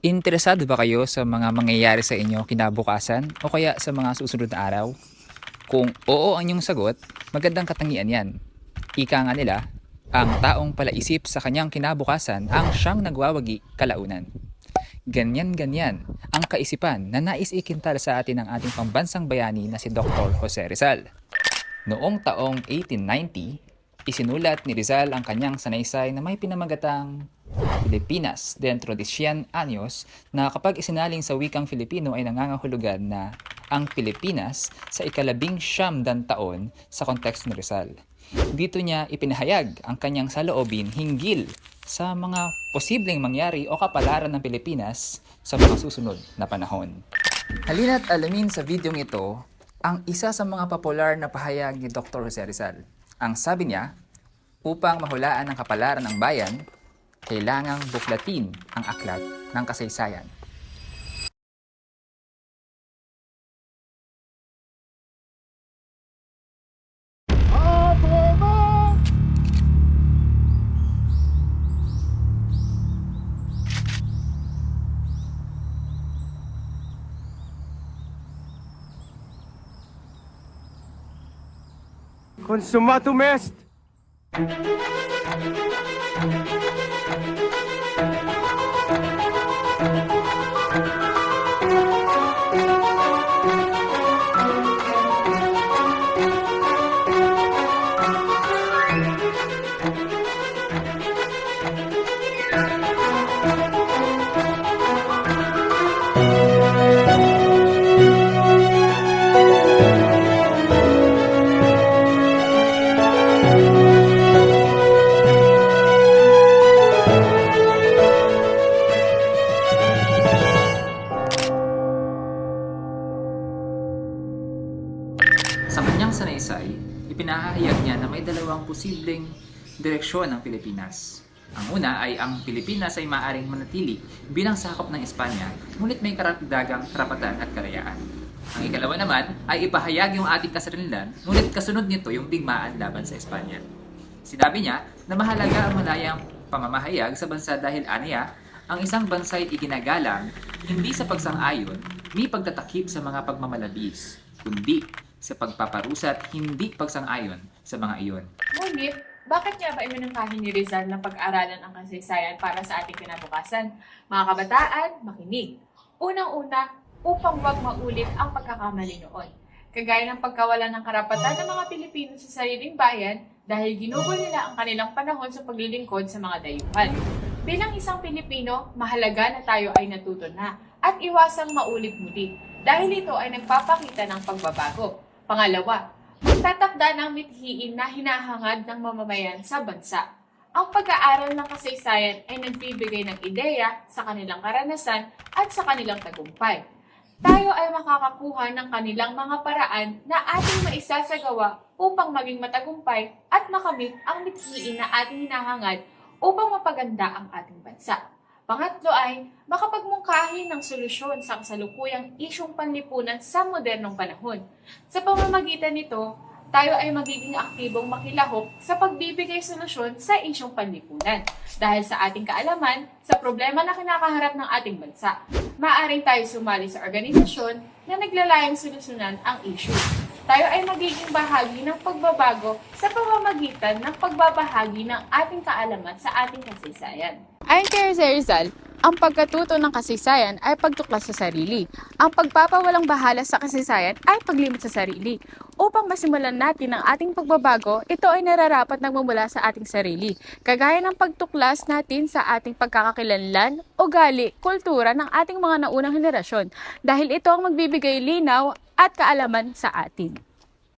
Interesado ba kayo sa mga mangyayari sa inyo kinabukasan o kaya sa mga susunod na araw? Kung oo ang inyong sagot, magandang katangian yan. Ika nga nila, ang taong palaisip sa kanyang kinabukasan ang siyang nagwawagi kalaunan. Ganyan-ganyan ang kaisipan na nais ikintal sa atin ng ating pambansang bayani na si Dr. Jose Rizal. Noong taong 1890, isinulat ni Rizal ang kanyang sanaysay na may pinamagatang Pilipinas dentro de 100 años na kapag isinaling sa wikang Filipino ay nangangahulugan na ang Pilipinas sa ikalabing siyam dan taon sa konteksto ni Rizal. Dito niya ipinahayag ang kanyang saloobin hinggil sa mga posibleng mangyari o kapalaran ng Pilipinas sa mga susunod na panahon. Halina't alamin sa videong ito ang isa sa mga popular na pahayag ni Dr. Jose Rizal. Ang sabi niya, upang mahulaan ang kapalaran ng bayan, kailangang buklatin ang aklat ng kasaysayan. Consumatum est! Kanyang sanaysay, ipinahahayag niya na may dalawang posibleng direksyon ng Pilipinas. Ang una ay ang Pilipinas ay maaaring manatili bilang sakop ng Espanya, ngunit may karagdagang karapatan at kalayaan. Ang ikalawa naman ay ipahayag yung ating kasarilan, ngunit kasunod nito yung digmaan laban sa Espanya. Sinabi niya na mahalaga ang malayang pamamahayag sa bansa dahil aniya, ang isang bansa'y iginagalang hindi sa pagsang-ayon ni pagtatakip sa mga pagmamalabis, kundi sa pagpaparusat hindi pagsang-ayon sa mga iyon. Ngunit, bakit nga ba iminungkahi ni Rizal na pag-aralan ang kasaysayan para sa ating kinabukasan? Mga kabataan, makinig. Unang-una, upang wag maulit ang pagkakamali noon. Kagaya ng pagkawalan ng karapatan ng mga Pilipino sa sariling bayan dahil ginugol nila ang kanilang panahon sa paglilingkod sa mga dayuhan. Bilang isang Pilipino, mahalaga na tayo ay natuto na at iwasang maulit muli dahil ito ay nagpapakita ng pagbabago. Pangalawa, magtatakda ng mithiin na hinahangad ng mamamayan sa bansa. Ang pag-aaral ng kasaysayan ay nagbibigay ng ideya sa kanilang karanasan at sa kanilang tagumpay. Tayo ay makakakuha ng kanilang mga paraan na ating maisasagawa upang maging matagumpay at makamit ang mithiin na ating hinahangad upang mapaganda ang ating bansa. Pangatlo ay makapagmungkahi ng solusyon sa kasalukuyang isyong panlipunan sa modernong panahon. Sa pamamagitan nito, tayo ay magiging aktibong makilahok sa pagbibigay solusyon sa isyong panlipunan. Dahil sa ating kaalaman sa problema na kinakaharap ng ating bansa, maaaring tayo sumali sa organisasyon na naglalayang solusyonan ang issue. Tayo ay magiging bahagi ng pagbabago sa pamamagitan ng pagbabahagi ng ating kaalaman sa ating kasaysayan. Ayon kay Jose Rizal, ang pagkatuto ng kasaysayan ay pagtuklas sa sarili. Ang pagpapawalang bahala sa kasaysayan ay paglimot sa sarili. Upang masimulan natin ang ating pagbabago, ito ay nararapat nagmumula sa ating sarili. Kagaya ng pagtuklas natin sa ating pagkakakilanlan, ugali, kultura ng ating mga naunang henerasyon. Dahil ito ang magbibigay linaw at kaalaman sa atin.